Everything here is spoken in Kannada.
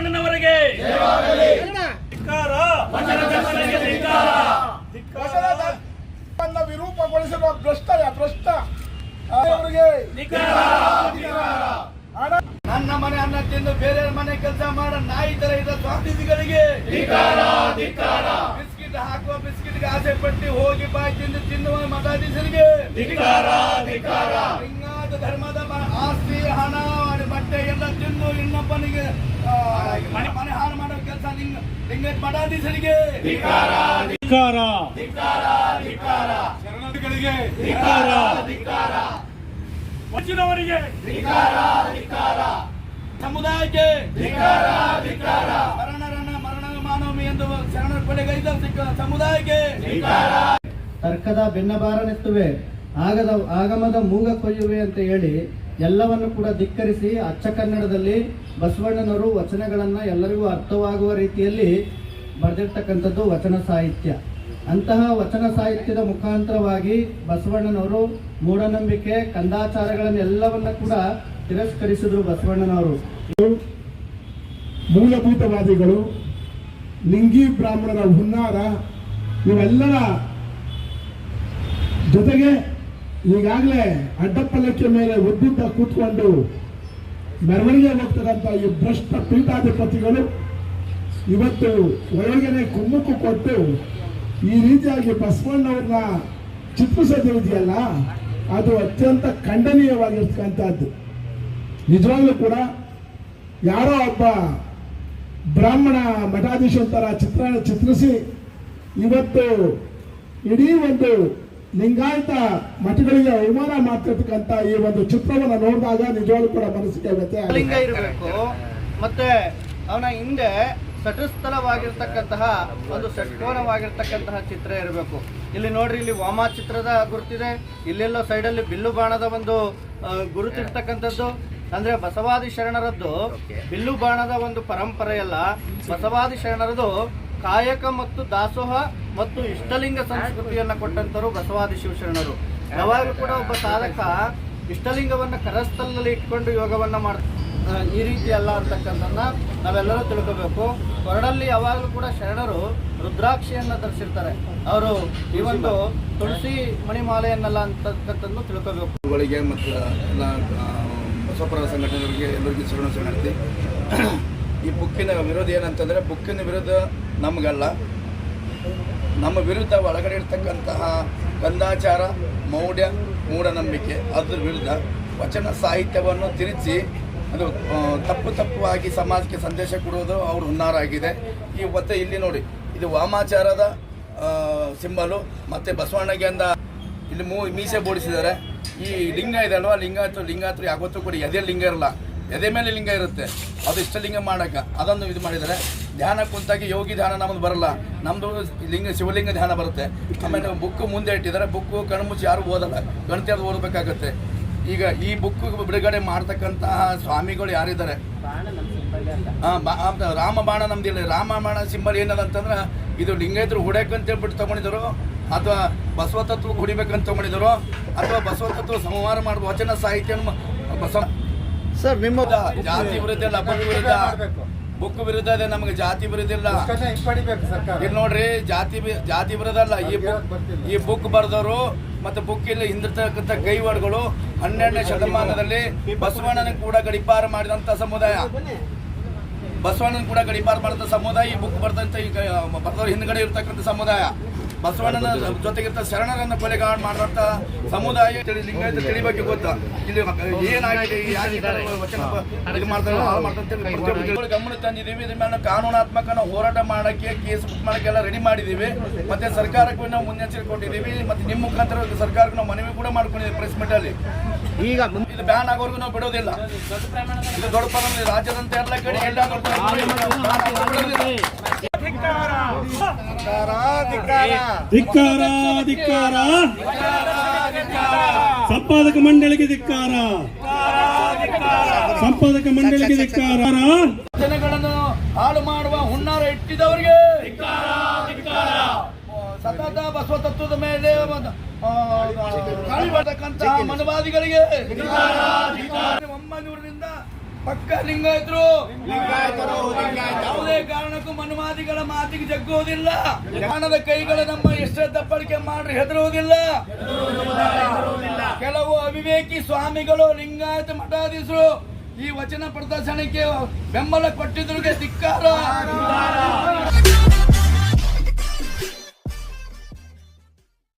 ದೇವಣ್ಣನವರಿಗೆ ವಿರೂಪಗೊಳಿಸಿರುವ ಭ್ರಷ್ಟ ಭ್ರಷ್ಟ ನನ್ನ ಮನೆ ಅನ್ನ ತಿಂದು ಬೇರೆ ಮನೆ ಕೆಲಸ ಮಾಡ ನಾಯಿ ತರ ಇದ್ದ ಸ್ವಾಮೀಜಿಗಳಿಗೆ ಬಿಸ್ಕಿಟ್ ಹಾಕುವ ಬಿಸ್ಕಿಟ್ ಆಸೆ ಪಟ್ಟಿ ಹೋಗಿ ಬಾಯಿ ತಿಂದು ತಿನ್ನುವ ಮಠಾಧೀಶರಿಗೆ ಲಿಂಗಾಯತ ಧರ್ಮದ ಆಸ್ತಿ ಹಣ ಬಟ್ಟೆ ಎಲ್ಲ ತಿಂದು ಇನ್ನೊಬ್ಬನಿಗೆ ಆ, ಮನೆ ಮನೆ ಹಾಳು ಮಾಡೋ ಕೆಲಸ ಲಿಂಗ ಲಿಂಗಾಯತ ಮಠಾಧೀಶರಿಗೆ ಧಿಕ್ಕಾರ ವಚನವರಿಗೆ. ಸಮುದಾಯಕ್ಕೆ. ಮರಣರನ್ನ ಮರಣ ಮಾನವಮಿ ಎಂದು ಶರಣರ ಕೊಲೆಗೈದ ಸಿಕ್ಕ ಸಮುದಾಯಕ್ಕೆ. ತರ್ಕದ ಬೆನ್ನಬಾರನೆತ್ತುವೆ ಆಗದ ಆಗಮದ ಮೂಗ ಕೊಯ್ಯುವೆ ಅಂತ ಹೇಳಿ ಎಲ್ಲವನ್ನು ಕೂಡ ಧಿಕ್ಕರಿಸಿ ಅಚ್ಚ ಕನ್ನಡದಲ್ಲಿ ಬಸವಣ್ಣನವರು ವಚನಗಳನ್ನು ಎಲ್ಲರಿಗೂ ಅರ್ಥವಾಗುವ ರೀತಿಯಲ್ಲಿ ಬರೆದಿರ್ತಕ್ಕಂಥದ್ದು ವಚನ ಸಾಹಿತ್ಯ. ಅಂತಹ ವಚನ ಸಾಹಿತ್ಯದ ಮುಖಾಂತರವಾಗಿ ಬಸವಣ್ಣನವರು ಮೂಢನಂಬಿಕೆ, ಕಂದಾಚಾರಗಳನ್ನೆಲ್ಲವನ್ನು ಕೂಡ ತಿರಸ್ಕರಿಸಿದ್ರು ಬಸವಣ್ಣನವರು. ಮೂಲಭೂತವಾದಿಗಳು, ಲಿಂಗಿ ಬ್ರಾಹ್ಮಣರ ಹುನ್ನಾರ, ಇವೆಲ್ಲರ ಜೊತೆಗೆ ಈಗಾಗಲೇ ಅಡ್ಡಪಲ್ಲಕ್ಕೆ ಮೇಲೆ ಒದ್ದಿದ್ದ ಕೂತ್ಕೊಂಡು ಮೆರವಣಿಗೆ ಹೋಗ್ತಕ್ಕಂಥ ಈ ಭ್ರಷ್ಟ ಪೀಠಾಧಿಪತಿಗಳು ಇವತ್ತು ಒಳಗನೆ ಕುಮ್ಮುಕ್ಕು ಕೊಟ್ಟು ಈ ರೀತಿಯಾಗಿ ಬಸವಣ್ಣವ್ರನ್ನ ಚಿತ್ರಿಸೋದಿದೆಯಲ್ಲ ಅದು ಅತ್ಯಂತ ಖಂಡನೀಯವಾಗಿರ್ತಕ್ಕಂಥದ್ದು. ನಿಜವಾಗ್ಲೂ ಕೂಡ ಯಾರೋ ಒಬ್ಬ ಬ್ರಾಹ್ಮಣ ಮಠಾಧೀಶರ ಚಿತ್ರ ಚಿತ್ರಿಸಿ ಇವತ್ತು ಇಡೀ ಒಂದು ಲಿಂಗಾಯತ ಮಠಗಳಿಗೆ ಅವಮಾನ ಮಾಡ್ತಿರ್ತಕ್ಕಂಥ ಈ ಒಂದು ಚಿತ್ರವನ್ನು ನೋಡಿದಾಗ ನಿಜವಾಗ್ಲೂ ಕೂಡ ಮನಸ್ಸಿಗೆ. ಲಿಂಗ ಇರಬೇಕು. ಮತ್ತೆ ಅವನ ಹಿಂದೆ ಸಟಸ್ಥಲವಾಗಿರ್ತಕ್ಕಂತಹ ಒಂದು ಷಟ್ಕೋನವಾಗಿರ್ತಕ್ಕಂತಹ ಚಿತ್ರ ಇರಬೇಕು. ಇಲ್ಲಿ ನೋಡ್ರಿ ಇಲ್ಲಿ ವಾಮ ಚಿತ್ರದ ಗುರುತಿದೆ. ಇಲ್ಲೆಲ್ಲೋ ಸೈಡಲ್ಲಿ ಬಿಲ್ಲು ಬಾಣದ ಒಂದು ಗುರುತಿರ್ತಕ್ಕಂಥದ್ದು. ಅಂದ್ರೆ ಬಸವಾದಿ ಶರಣರದ್ದು ಬಿಲ್ಲು ಬಾಣದ ಒಂದು ಪರಂಪರೆಯಲ್ಲ ಬಸವಾದಿ ಶರಣರದು ಕಾಯಕ ಮತ್ತು ದಾಸೋಹ ಮತ್ತು ಇಷ್ಟಲಿಂಗ ಸಂಸ್ಕೃತಿಯನ್ನ ಕೊಟ್ಟಂತರು ಬಸವಾದಿ ಶಿವಶರಣರು. ಯಾವಾಗಲೂ ಕೂಡ ಒಬ್ಬ ಸಾಧಕ ಇಷ್ಟಲಿಂಗವನ್ನ ಕರಸ್ಥಲದಲ್ಲಿ ಇಟ್ಕೊಂಡು ಯೋಗವನ್ನ ಮಾಡ ಈ ರೀತಿ ಅಲ್ಲ ಅಂತಕ್ಕಂಥದ್ದನ್ನ ನಾವೆಲ್ಲರೂ ತಿಳ್ಕೋಬೇಕು. ಹೊರಡಲ್ಲಿ ಯಾವಾಗಲೂ ಕೂಡ ಶರಣರು ರುದ್ರಾಕ್ಷಿಯನ್ನ ಧರಿಸಿರ್ತಾರೆ. ಅವರು ಈ ಒಂದು ತುಳಸಿ ಮಣಿಮಾಲೆಯನ್ನಲ್ಲ ಅಂತಕ್ಕಂಥದ್ದು ತಿಳ್ಕೋಬೇಕು. ಮತ್ತು ಎಲ್ಲ ಬಸವಪರ ಸಂಘಟನೆಗಳಿಗೆ ಎಲ್ಲರಿಗೂ ಶರಣ ಈ ಬುಕ್ಕಿನ ವಿರೋಧ ಏನಂತಂದರೆ ಬುಕ್ಕಿನ ವಿರುದ್ಧ ನಮಗಲ್ಲ. ನಮ್ಮ ವಿರುದ್ಧ ಒಳಗಡೆ ಇರ್ತಕ್ಕಂತಹ ಕಂದಾಚಾರ ಮೌಢ್ಯ, ಮೂಢನಂಬಿಕೆ ಅದ್ರ ವಿರುದ್ಧ ವಚನ ಸಾಹಿತ್ಯವನ್ನು ತಿರುಚಿ ಅದು ತಪ್ಪು ತಪ್ಪು ತಪ್ಪುವಾಗಿ ಸಮಾಜಕ್ಕೆ ಸಂದೇಶ ಕೊಡುವುದು ಅವ್ರ ಹುನ್ನಾರ ಆಗಿದೆ. ಈ ಮತ್ತೆ ಇಲ್ಲಿ ನೋಡಿ, ಇದು ವಾಮಾಚಾರದ ಸಿಂಬಲು ಮತ್ತು ಬಸವಣ್ಣಗೆ ಅಂದ ಇಲ್ಲಿ ಮೂ, ಮೀಸೆ ಬೋಡಿಸಿದ್ದಾರೆ. ಈ ಲಿಂಗ ಇದೆ ಅಲ್ವಾ? ಲಿಂಗಾಯತ ಲಿಂಗಾಯತರು ಯಾವತ್ತೂ ಕೂಡ ಎದೆ ಲಿಂಗ ಇರಲ್ಲ. ಎದೆ ಮೇಲೆ ಲಿಂಗ ಇರುತ್ತೆ. ಅದು ಇಷ್ಟಲಿಂಗ ಮಾಡಕ. ಅದನ್ನು ಇದು ಮಾಡಿದರೆ ಧ್ಯಾನ ಕುಂತಾಗಿ ಯೋಗಿ ಧ್ಯಾನ ನಮ್ದು ಬರಲ್ಲ. ನಮ್ಮದು ಲಿಂಗ, ಶಿವಲಿಂಗ ಧ್ಯಾನ ಬರುತ್ತೆ. ಆಮೇಲೆ ಬುಕ್ ಮುಂದೆ ಇಟ್ಟಿದ್ದಾರೆ. ಬುಕ್ಕು ಕಣ್ಮುಚ್ಚಿ ಯಾರು ಓದಲ್ಲ. ಗಣತಿ ಓದಬೇಕಾಗತ್ತೆ. ಈಗ ಈ ಬುಕ್ ಬಿಡುಗಡೆ ಮಾಡ್ತಕ್ಕಂತಹ ಸ್ವಾಮಿಗಳು ಯಾರಿದ್ದಾರೆ? ರಾಮ ಬಾಣ ನಮ್ದಿಲ್ಲ ರಾಮ ಬಾಣ ಸಿಂಬಲ್ ಏನದ ಅಂತಂದ್ರೆ ಇದು ಲಿಂಗೈತರು ಹೊಡ್ಯಾಕಂತ ಹೇಳ್ಬಿಟ್ಟು ತಗೊಂಡಿದ್ರು ಅಥವಾ ಬಸವ ತತ್ವ ಹೊಡಿಬೇಕಂತ ತಗೊಂಡಿದ್ರು ಅಥವಾ ಬಸವ ತತ್ವ ಸಂಹಾರ ಮಾಡುವ ವಚನ ಸಾಹಿತ್ಯ ಬಸವ ಸರ್ ನಿಮ್ಮ ಜಾತಿ ವಿರುದ್ಧ ಇಲ್ಲ ಬುಕ್ ವಿರುದ್ಧ. ಬುಕ್ ವಿರುದ್ಧ ಇದೆ ನಮಗೆ ಜಾತಿ ವಿರುದ್ಧ ಇಲ್ಲ. ಇಲ್ಲಿ ನೋಡ್ರಿ ಜಾತಿ ಜಾತಿ ವಿರುದ್ಧ ಅಲ್ಲ ಈ ಬುಕ್ ಈ ಬುಕ್ ಬರೆದವರು ಮತ್ತೆ ಬುಕ್ ಇಲ್ಲಿ ಹಿಂದಿರ್ತಕ್ಕಂಥ ಕೈವಾಡ್ಗಳು ಹನ್ನೆರಡನೇ ಶತಮಾನದಲ್ಲಿ ಬಸವಣ್ಣನ ಕೂಡ ಗಡಿಪಾರ ಮಾಡಿದಂತ ಸಮುದಾಯ. ಬಸವಣ್ಣನ ಕೂಡ ಗಡಿಪಾರ ಮಾಡಿದಂತ ಸಮುದಾಯ ಈ ಬುಕ್ ಬರ್ದಂತ ಈಗ ಬರೆದವ್ರ ಹಿಂದ್ಗಡೆ ಇರ್ತಕ್ಕಂಥ ಸಮುದಾಯ. ಬಸವಣ್ಣನ ಜೊತೆಗಿಂತ ಶರಣರನ್ನ ಕೊಲೆಗಾಡ್ ಮಾಡಿದಂತ ಸಮುದಾಯ ತಿಳಿ ಲಿಂಗಾಯತ ತಿಳಿಬೇಕು ಗೊತ್ತಾ? ಇಲ್ಲಿ ಏನಾಗಿದೆ? ಇದು ಮಾಡ್ತಾರೆ? ಹಾಳು ಮಾಡ್ತಾರೆ ಗಮನ ತಂದಿದ್ದೀವಿ. ಇದ್ರ ಮೇಲೆ ಕಾನೂನಾತ್ಮಕ ನಾವು ಹೋರಾಟ ಮಾಡಕ್ಕೆ ಕೇಸ್ ಬುಕ್ ಮಾಡಕ್ಕೆಲ್ಲ ರೆಡಿ ಮಾಡಿದೀವಿ ಮತ್ತೆ ಸರ್ಕಾರಕ್ಕೂ ನಾವು ಮುನ್ನೆಚ್ಚರಿಕೆ ಕೊಟ್ಟಿದ್ದೀವಿ ಮತ್ತೆ ನಿಮ್ಮ ಮುಖಾಂತರ ಸರ್ಕಾರಕ್ಕೆ ನಾವು ಮನವಿ ಕೂಡ ಮಾಡ್ಕೊಂಡಿದ್ದೀವಿ ಪ್ರೆಸ್ ಮೀಟ್ ಅಲ್ಲಿ. ಈಗ ಇದು ಬ್ಯಾನ್ ಆಗೋರ್ಗು ನಾವು ಬಿಡೋದಿಲ್ಲ. ಇದು ದೊಡ್ಡ ಪ್ರಮಾಣದಲ್ಲಿ ರಾಜ್ಯದಂತ ಎಲ್ಲ ಕಡೆ ಎಲ್ಲ ಧಿಕ್ಕಾರ ಧಿಕ್ಕಾರ ಸಂಪಾದಕ ಮಂಡಳಿಗೆ ಧಿಕ್ಕಾರ. ಸಂಪಾದಕ ಮಂಡಳಿಗೆ ಧಿಕ್ಕಾರ. ಜನಗಳನ್ನು ಹಾಳು ಮಾಡುವ ಹುನ್ನಾರ ಇಟ್ಟಿದವರಿಗೆ ಸತತ ಬಸವ ತತ್ವದ ಮೇಲೆ ಮನವಾದಿಗಳಿಗೆ ಒಮ್ಮನೂರಿನಿಂದ ಪಕ್ಕ ಲಿಂಗಾಯತರು. ಕಾರಣಕ್ಕೂ ಮನುಮಾದಿಗಳ ಮಾತಿಗೆ ಜಗ್ಗುವುದಿಲ್ಲ. ಜ್ಞಾನದ ಕೈಗಳ ನಮ್ಮ ಎಷ್ಟೇ ದಪ್ಪಳಿಕೆ ಮಾಡ್ರಿ, ಹೆದರುವುದಿಲ್ಲ. ಕೆಲವು ಅವಿವೇಕಿ ಸ್ವಾಮಿಗಳು, ಲಿಂಗಾಯತ ಮಠಾಧೀಶರು ಈ ವಚನ ಪ್ರದರ್ಶನಕ್ಕೆ ಬೆಂಬಲ ಕೊಟ್ಟಿದ್ರಿಗೆ ಧಿಕ್ಕಾರ.